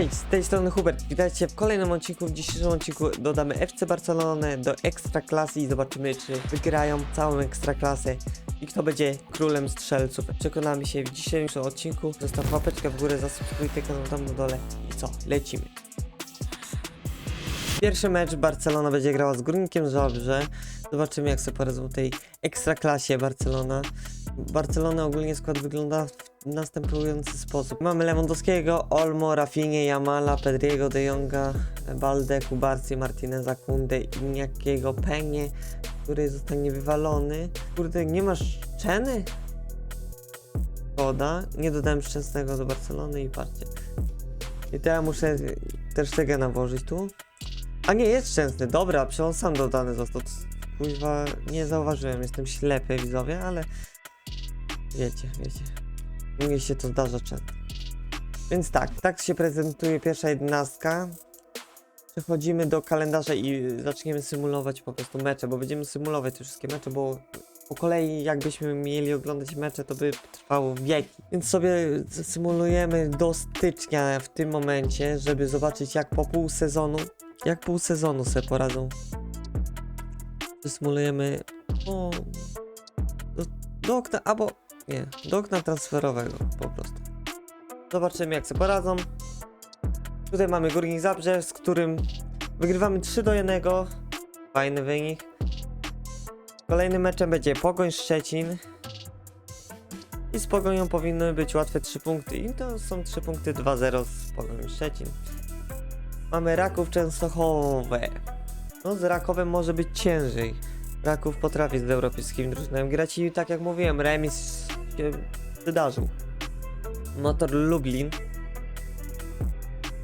Cześć, z tej strony Hubert. Witajcie w kolejnym odcinku. W dzisiejszym odcinku dodamy FC Barcelonę do Ekstraklasy i zobaczymy, czy wygrają całą Ekstraklasę i kto będzie królem strzelców. Przekonamy się w dzisiejszym odcinku. Zostaw łapeczkę w górę, zasubskrybuj ten kanał tam na dole i co? Lecimy. Pierwszy mecz Barcelona będzie grała z Górnikiem Zabrze. Zobaczymy jak sobie poradzą w tej Ekstraklasie Barcelona. Barcelona ogólnie skład wygląda w następujący sposób. Mamy Lewandowskiego, Olmo, Rafinha, Jamala, Pedriego, De Jonga, Balde, Kubarcy, Martineza, Kunde i niejakiego Penie, który zostanie wywalony. Kurde, nie masz Czeny? Szkoda. Nie dodałem Szczęsnego do Barcelony i patrzcie. I teraz muszę też Tegena włożyć tu. A nie, jest Szczęsny. Dobra, przecież on sam dodany został. Kuźwa, nie zauważyłem, jestem ślepy widzowie, ale wiecie, wiecie. Mnie się to zdarza często. Więc tak, tak się prezentuje pierwsza jedenastka. Przechodzimy do kalendarza i zaczniemy symulować po prostu mecze, bo będziemy symulować te wszystkie mecze, bo po kolei jakbyśmy mieli oglądać mecze, to by trwało wieki. Więc sobie symulujemy do stycznia w tym momencie, żeby zobaczyć jak po pół sezonu, jak pół sezonu sobie poradzą. Symulujemy do, do okna, albo nie, do okna transferowego po prostu. Zobaczymy jak sobie poradzą. Tutaj mamy Górnik Zabrze, z którym wygrywamy 3 do 1. Fajny wynik. Kolejnym meczem będzie Pogoń Szczecin. I z Pogonią powinny być łatwe 3 punkty. I to są 3 punkty 2-0 z Pogonią Szczecin. Mamy Raków Częstochowe. No z Rakowem może być ciężej. Raków potrafi z europejskimi drużynami grać i tak jak mówiłem, remis się wydarzył. Motor Lublin.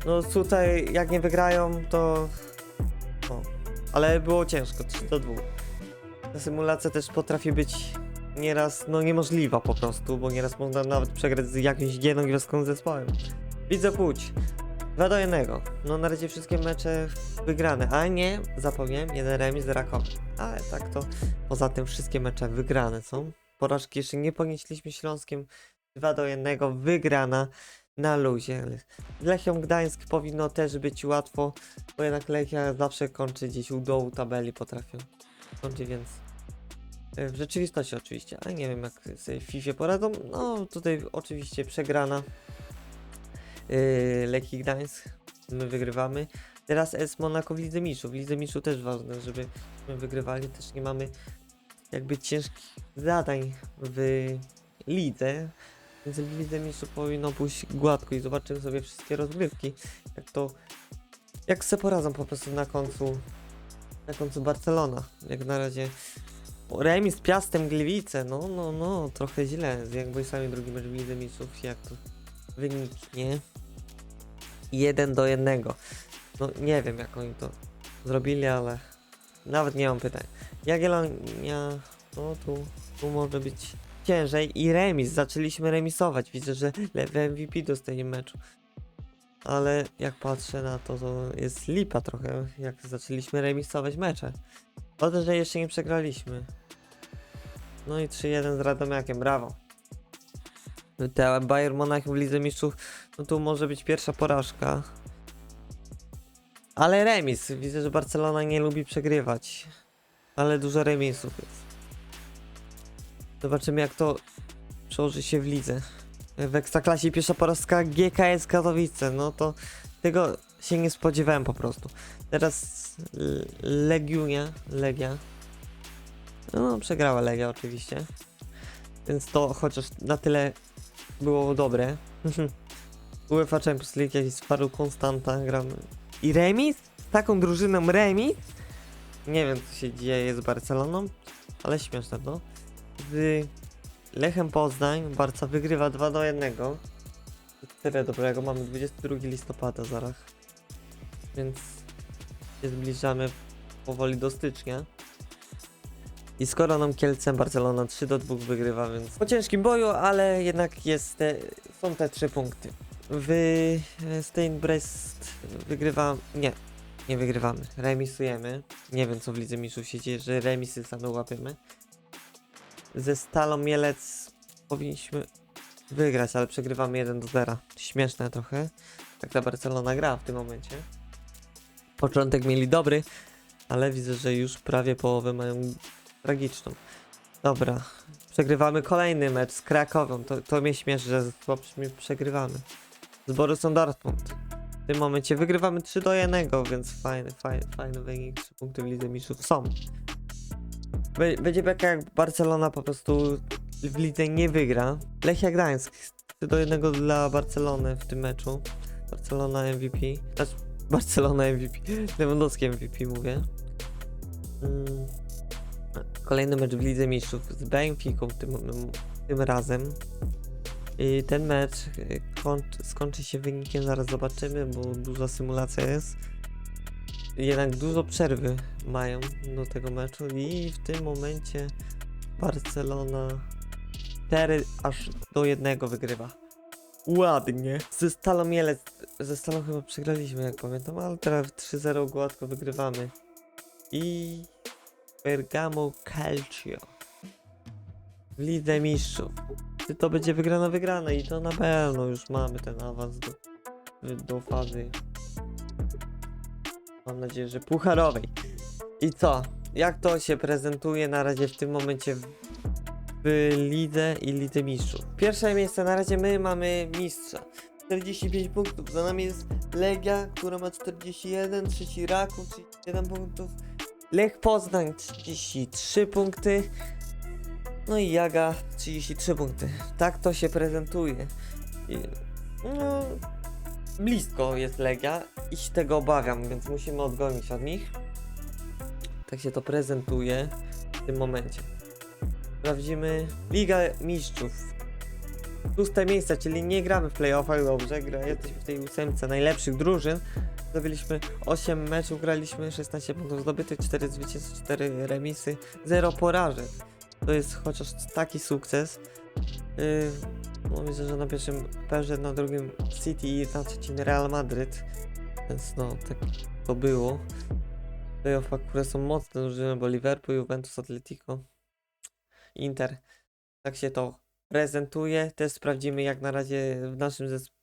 No tutaj jak nie wygrają to... O. Ale było ciężko, 3 do 2. Ta symulacja też potrafi być nieraz no niemożliwa po prostu, bo nieraz można nawet przegrać z jakimś jedną gwiazdką zespołem. Widzę Łódź. 2 do 1. No na razie wszystkie mecze wygrane, a nie, zapomniałem, jeden remis z Rakowem. Ale tak to poza tym wszystkie mecze wygrane są. Porażki jeszcze nie ponieśliśmy Śląskiem. 2 do 1 wygrana na luzie. Lechią Gdańsk powinno też być łatwo, bo jednak Lechia zawsze kończy gdzieś u dołu tabeli potrafią. Kończy więc e, w rzeczywistości oczywiście, ale nie wiem jak sobie FIFA poradzą. No tutaj oczywiście przegrana yy, Lechii Gdańsk. My wygrywamy. Teraz S Monaco w Lidze Mistrzów. W Lidze Mistrzów też ważne, żeby my wygrywali. Też nie mamy jakby ciężkich zadań w lidze. Więc Lidze Mistrzów powinno pójść gładko i zobaczymy sobie wszystkie rozgrywki. Jak to... Jak se poradzą po prostu na końcu... Na końcu Barcelona. Jak na razie... Remis Piastem Gliwice. No, no, no. Trochę źle. Z jakby sami drugi mecz w Lidze. Jak to wyniknie? 1 do 1. No nie wiem jak oni to zrobili, ale nawet nie mam pytań. Jagiellonia, no tu, tu może być ciężej i remis. Zaczęliśmy remisować. Widzę, że lewy MVP dostaje meczu. Ale jak patrzę na to, to jest lipa trochę, jak zaczęliśmy remisować mecze. Oto, że jeszcze nie przegraliśmy. No i 3-1 z Radomiakiem, brawo. Te Bayern Monachium w Lidze Mistrzów, no tu może być pierwsza porażka. Ale remis. Widzę, że Barcelona nie lubi przegrywać. Ale dużo remisów jest. Zobaczymy jak to przełoży się w lidze. W Ekstraklasie pierwsza porażka GKS Katowice. No to tego się nie spodziewałem po prostu. Teraz Legiunia, Legia. No, przegrała Legia oczywiście. Więc to chociaż na tyle było dobre. UEFA Champions League jakiś Faru Konstanta gramy. I remis? Z taką drużyną remis? Nie wiem co się dzieje z Barceloną, ale śmieszne to. Z Lechem Poznań Barca wygrywa 2 do 1. Tyle dobrego, mamy 22 listopada zaraz. Więc się zbliżamy powoli do stycznia. I skoro nam Kielcem Barcelona 3 do 2 wygrywa, więc po ciężkim boju, ale jednak jest te, są te 3 punkty. W Stein Brest wygrywa. Nie, nie wygrywamy. Remisujemy. Nie wiem co w Lidze Mistrzów się dzieje, że remisy same łapiemy. Ze Stalą Mielec powinniśmy wygrać, ale przegrywamy 1 do 0. Śmieszne trochę. tak ta Barcelona gra w tym momencie. Początek mieli dobry, ale widzę, że już prawie połowę mają tragiczną. Dobra, przegrywamy kolejny mecz z Krakową. To, to mnie śmieszy, że z chłopcami przegrywamy. Z Borussą Dortmund. W tym momencie wygrywamy 3 do 1, więc fajny, fajny, fajny wynik. 3 punkty w Lidze Mistrzów są. Będzie beka jak Barcelona po prostu w lidze nie wygra. Lechia Gdańsk 3 do 1 dla Barcelony w tym meczu. Barcelona MVP. Znaczy Barcelona MVP. Lewandowski MVP mówię. Mm. Kolejny mecz w Lidze Mistrzów z Benficą tym, tym razem. Ten mecz y, kończy, skończy się wynikiem, zaraz zobaczymy, bo duża symulacja jest. Jednak dużo przerwy mają do tego meczu i w tym momencie Barcelona 4 aż do 1 wygrywa. Ładnie. Ze Stalą Mielec, ze Stalą chyba przegraliśmy jak pamiętam, ale teraz 3-0 gładko wygrywamy. I Bergamo Calcio w Lidze Mistrzów. To będzie wygrana, wygrana i to na pewno już mamy ten awans do, do fazy. Mam nadzieję, że pucharowej. I co? Jak to się prezentuje na razie w tym momencie w, w Lidze i Lidze Mistrzów? Pierwsze miejsce na razie my mamy mistrza. 45 punktów. Za nami jest Legia, która ma 41, trzeci Raków 37 punktów. Lech Poznań 33 punkty. No i Jaga 33 punkty. Tak to się prezentuje. I, no, blisko jest Legia i się tego obawiam, więc musimy odgonić od nich. Tak się to prezentuje w tym momencie. Sprawdzimy Liga Mistrzów. Szóste miejsce, czyli nie gramy w playoffach dobrze, jesteśmy w tej ósemce najlepszych drużyn. Zdobyliśmy 8 meczów, graliśmy 16 punktów zdobytych, 4 zwycięstw, 4 remisy, 0 porażek. To jest chociaż taki sukces. Yy, no myślę, że na pierwszym perze, na drugim City i na trzecim Real Madryt. Więc no, tak to było. Playoffach, które są mocne drużyny, bo Liverpool, Juventus, Atletico, Inter. Tak się to prezentuje. Też sprawdzimy jak na razie w naszym zespole.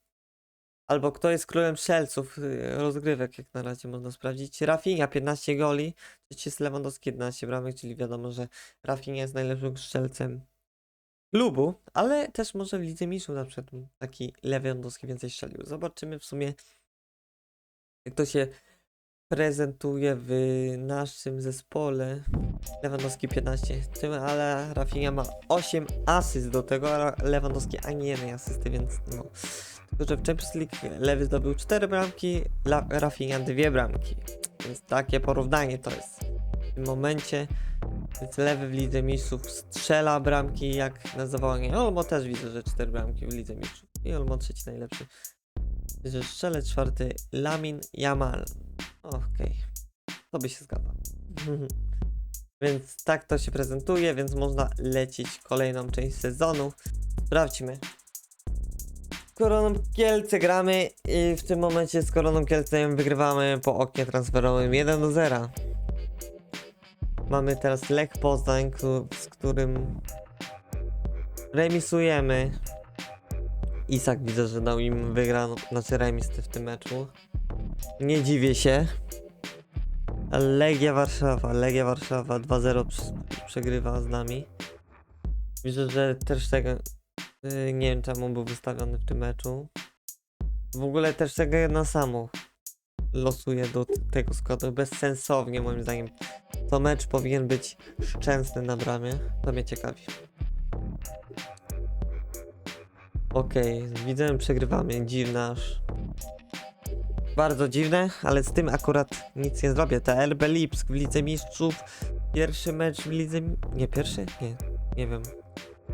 Albo kto jest królem strzelców y, rozgrywek, jak na razie można sprawdzić. Rafinha 15 goli, trzeci jest Lewandowski 11 bramek, czyli wiadomo, że Rafinha jest najlepszym strzelcem klubu, ale też może w Lidze Mistrzów na przykład taki Lewandowski więcej strzelił. Zobaczymy w sumie jak to się prezentuje w naszym zespole. Lewandowski 15, tym, ale Rafinha ma 8 asyst do tego, a Lewandowski ani jednej asysty, więc no. Że w Champions League Lewy zdobył 4 bramki, La Rafinha 2 bramki. Więc takie porównanie to jest w tym momencie. Więc Lewy w Lidze Mistrzów strzela bramki, jak na zawołanie. Olmo też widzę, że 4 bramki w Lidze Mistrzów. I Olmo trzeci najlepszy. Że strzelę czwarty Lamin Jamal. Okej. To by się zgadzało. więc tak to się prezentuje, więc można lecieć kolejną część sezonu. Sprawdźmy. Z Koroną Kielce gramy i w tym momencie z Koroną Kielce wygrywamy po oknie transferowym 1 do 0. Mamy teraz Lech Poznań, z którym remisujemy. Isak widzę, że dał im wygraną, znaczy remis w tym meczu. Nie dziwię się. Legia Warszawa, Legia Warszawa 2-0 przy- przegrywa z nami. Widzę, że też tego nie wiem czemu był wystawiony w tym meczu. W ogóle też tego na samo losuje do tego składu bezsensownie moim zdaniem. To mecz powinien być szczęsny na bramie. To mnie ciekawi. Okej, widzę, przegrywamy. Dziwne aż. Bardzo dziwne, ale z tym akurat nic nie zrobię. Ta RB Lipsk w Lidze Mistrzów. Pierwszy mecz w Lidze... Nie, pierwszy? Nie, nie wiem.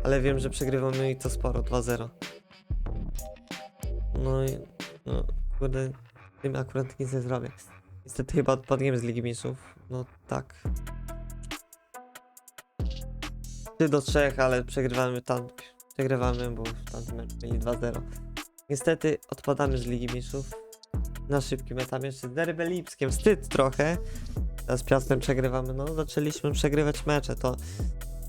Ale wiem, że przegrywamy i to sporo, 2-0. No i... No, kurde, tym akurat nic nie zrobię. Niestety chyba odpadniemy z Ligi Mistrzów. No tak. 3 do 3, ale przegrywamy tam. Przegrywamy, bo w tamtym meczu mieli 2-0. Niestety odpadamy z Ligi Mistrzów. Na szybkim etapie jeszcze z Derby Lipskiem. Wstyd trochę. Teraz Piastem przegrywamy. No, zaczęliśmy przegrywać mecze. To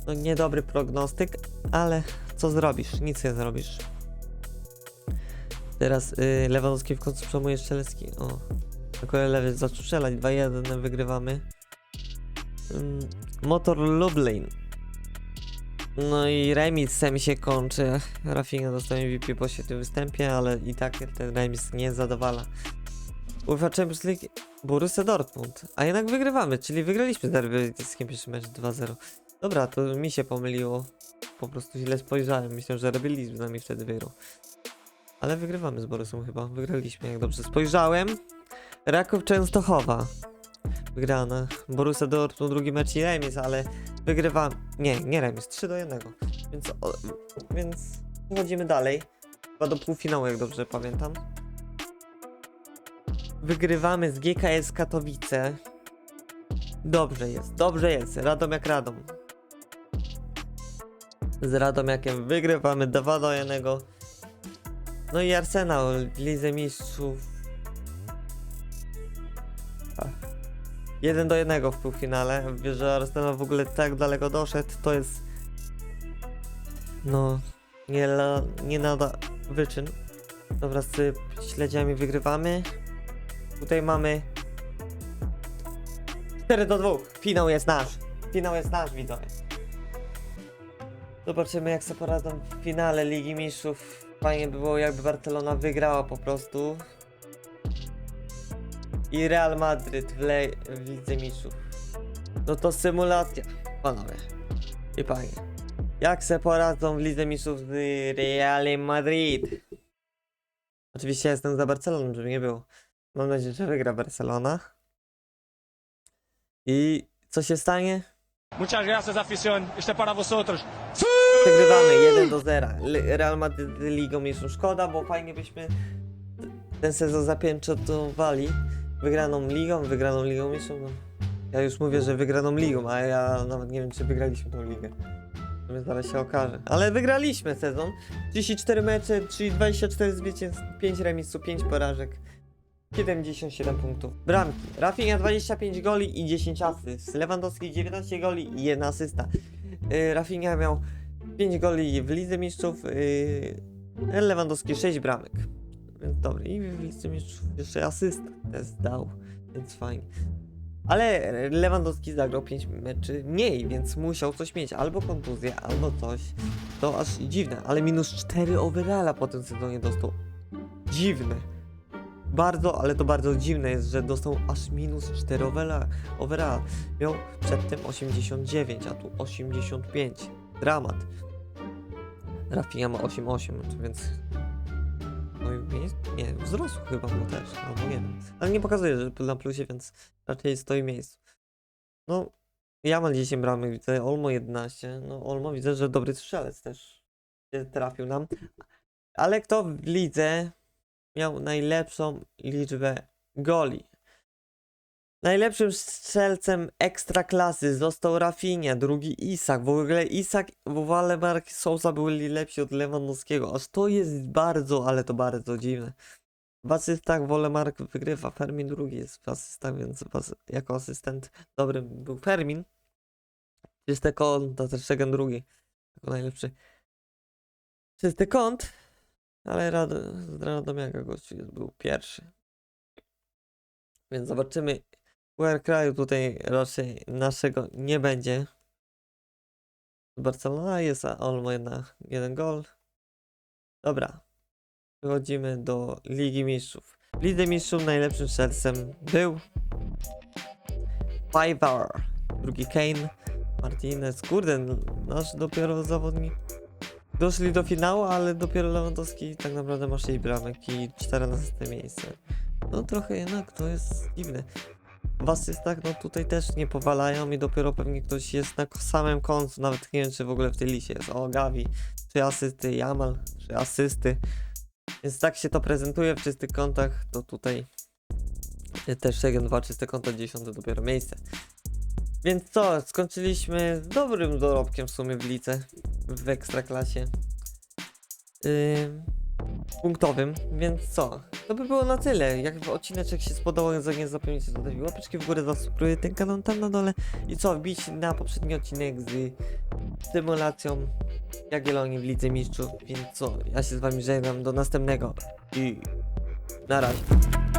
no, niedobry prognostyk, ale co zrobisz? Nic nie zrobisz. Teraz y, Lewandowski w końcu przejmuje Strzelecki. O. Tylko lewy zaczął strzelać. 2-1 wygrywamy. Ym, Motor Lublin. No i remisem się kończy. Rafinha dostaje MVP po świetnym występie, ale i tak ten remis nie zadowala. UEFA Champions League Borussia Dortmund. A jednak wygrywamy, czyli wygraliśmy z derby pierwszy mecz 2-0. Dobra, to mi się pomyliło. Po prostu źle spojrzałem. Myślę, że Rebelliz z nami wtedy wygrał. Ale wygrywamy z Borusem chyba. Wygraliśmy, jak dobrze spojrzałem. Raków Częstochowa. Wygrana. Borussia Dortmund drugi mecz i remis, ale wygrywa... Nie, nie remis. 3 do 1. Więc, o, więc przechodzimy dalej. Chyba do półfinału, jak dobrze pamiętam. Wygrywamy z GKS Katowice. Dobrze jest, dobrze jest. Radom jak Radom. Z Radomiakiem wygrywamy 2 do 1. No i Arsenal w Lidze Mistrzów. 1 do 1 w półfinale. Wiesz, że Arsenal w ogóle tak daleko doszedł, to jest. No. Nie, la, nie nada wyczyn. Dobra, z śledziami wygrywamy. Tutaj mamy 4 do 2. Finał jest nasz. Finał jest nasz, widzowie. Zobaczymy jak sobie poradzą w finale Ligi Mistrzów. Fajnie by było jakby Barcelona wygrała po prostu. I Real Madryt w, le- w Lidze Mistrzów. No to symulacja, panowie. I panie. Jak se poradzą w Lidze Mistrzów z Realem Madrid? Oczywiście jestem za Barceloną, żeby nie było. Mam nadzieję, że wygra Barcelona. I co się stanie? Muchas gracias, afición. Este es para vosotros. Przegrywamy 1 do 0. Le- Real Madrid Ligą Mistrzów. Szkoda, bo fajnie byśmy ten sezon zapieczętowali. Wygraną ligą, wygraną ligą mistrzów. No. Ja już mówię, że wygraną ligą, a ja nawet nie wiem, czy wygraliśmy tą ligę. Mnie zaraz się okaże. Ale wygraliśmy sezon. 34 mecze, czyli 24 zwycięstw, 5 remisów, 5 porażek. 77 punktów. Bramki. Rafinha 25 goli i 10 asyst. Lewandowski 19 goli i 1 asysta. Yy, Rafinha miał 5 goli w Lidze Mistrzów. Yy, Lewandowski 6 bramek. Więc dobry. I w Lidze Mistrzów jeszcze asysta też dał. Więc fajnie. Ale Lewandowski zagrał 5 meczy mniej, więc musiał coś mieć. Albo kontuzję, albo coś. To aż dziwne. Ale minus 4 overalla po tym sezonie dostał. Dziwne. Bardzo, ale to bardzo dziwne jest, że dostał aż minus 4 overalla. overalla. Miał przedtem 89, a tu 85. Dramat. Rafinha ma 8,8, więc... No i miejsc? Nie, wzrosł chyba mu też, albo nie wiem. Ale nie pokazuje, że na plusie, więc raczej stoi w miejscu. No, ja mam 10 bramek, widzę, Olmo 11. No, Olmo widzę, że dobry strzelec też się trafił nam. Ale kto w lidze miał najlepszą liczbę goli? Najlepszym strzelcem ekstraklasy został Rafinha, drugi Isak. W ogóle Isak, Walemark i Sousa byli lepsi od Lewandowskiego. Aż to jest bardzo, ale to bardzo dziwne. W asystach Wolemark wygrywa, Fermin drugi jest w asystach, więc jako asystent dobrym był Fermin. Czysty kąt, to też Szegen drugi, jako najlepszy. Czysty kąt, ale Rad z Radomiaka gościu był pierwszy. Więc zobaczymy. QR kraju tutaj raczej naszego nie będzie. Barcelona jest, a Olmo jedna, jeden gol. Dobra. Przechodzimy do Ligi Mistrzów. Lidze Mistrzów najlepszym strzelcem był Fiver. Drugi Kane. Martinez. Kurde, nasz dopiero zawodnik. Doszli do finału, ale dopiero Lewandowski tak naprawdę ma 6 bramek i 14 miejsce. No trochę jednak to jest dziwne. W asystach no tutaj też nie powalają i dopiero pewnie ktoś jest na samym końcu, nawet nie wiem czy w ogóle w tej liście jest. O, Gavi, 3 asysty, Jamal, 3 asysty. Więc tak się to prezentuje w czystych kątach, to tutaj y, też Szegen 2 czyste konta, 10 dopiero miejsce. Więc co, skończyliśmy z dobrym dorobkiem w sumie w lice, w ekstraklasie. Yy, punktowym, więc co? To by było na tyle. Jak odcineczek się spodobał, nie zapomnijcie zostawić łapeczki w górę, zasubskrybuj ten kanał tam na dole i co, wbić na poprzedni odcinek z symulacją Jagiellonii w Lidze Mistrzów, więc co, ja się z wami żegnam, do następnego i na razie.